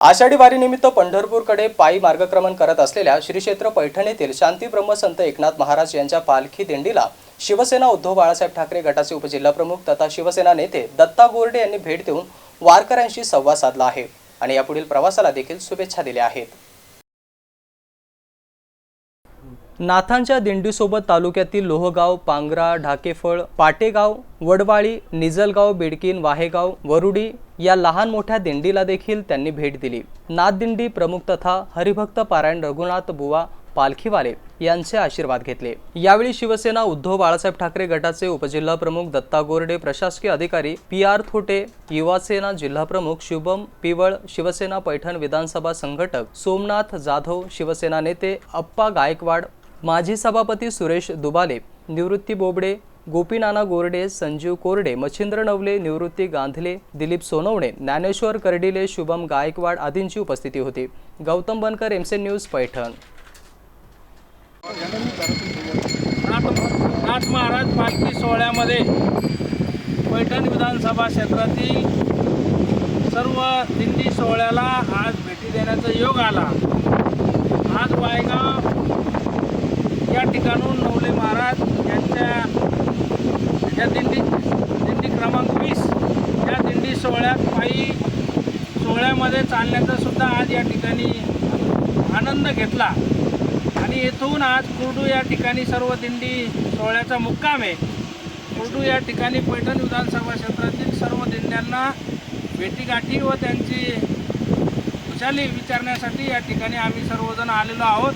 आषाढी वारीनिमित्त पंढरपूरकडे पायी मार्गक्रमण करत असलेल्या श्री क्षेत्र पैठण येथील शांतीब्रह्म संत एकनाथ महाराज यांच्या पालखी दिंडीला शिवसेना उद्धव बाळासाहेब ठाकरे गटाचे उपजिल्हाप्रमुख तथा शिवसेना नेते दत्ता गोरडे यांनी भेट देऊन वारकऱ्यांशी संवाद साधला आहे. आणि यापुढील प्रवासाला देखील शुभेच्छा दिल्या आहेत. नाथांच्या दिंडीसोबत तालुक्यातील लोहगाव पांगरा ढाकेफळ पाटेगाव वडवाळी निजलगाव बेडकीन वाहेगाव वरुडी या लहान मोठ्या दिंडीला देखील त्यांनी भेट दिली. नाथदिंडी प्रमुख तथा हरिभक्त पारायण रघुनाथ बुवा पालखीवाले यांचे आशीर्वाद घेतले. यावेळी शिवसेना उद्धव बाळासाहेब ठाकरे गटाचे उपजिल्हा प्रमुख दत्ता गोरडे प्रशासकीय अधिकारी पी आर थोटे युवासेना जिल्हा प्रमुख शुभम पिवळ शिवसेना पैठण विधानसभा संघटक सोमनाथ जाधव शिवसेना नेते अप्पा गायकवाड माजी सभापती सुरेश दुबाले निवृत्ती बोबडे गोपीनाना गोरडे संजीव कोरडे मच्छिंद्र नवले निवृत्ती गांधले दिलीप सोनवणे ज्ञानेश्वर कर्डिले शुभम गायकवाड आदींची उपस्थिती होती. गौतम बनकर एमसेन न्यूज पैठण. नाथ महाराज सोहळ्यामध्ये पैठण विधानसभा क्षेत्रातील सर्व दिंडी सोहळ्याला आज भेटी देण्याचा योग आला. आज वायगाव या ठिकाणून नवले महाराज यांच्या या दिंडी दिंडी क्रमांक वीस या दिंडी सोहळ्यात पायी सोहळ्यामध्ये चालण्याचा सुद्धा आज या ठिकाणी आनंद घेतला. आणि येथून आज कुर्डू या ठिकाणी सर्व दिंडी सोहळ्याचा मुक्काम आहे. कुर्डू या ठिकाणी पैठण विधानसभा क्षेत्रातील सर्व दिंड्यांना भेटीगाठी व त्यांची खुशाली विचारण्यासाठी या ठिकाणी आम्ही सर्वजण आलेलो आहोत.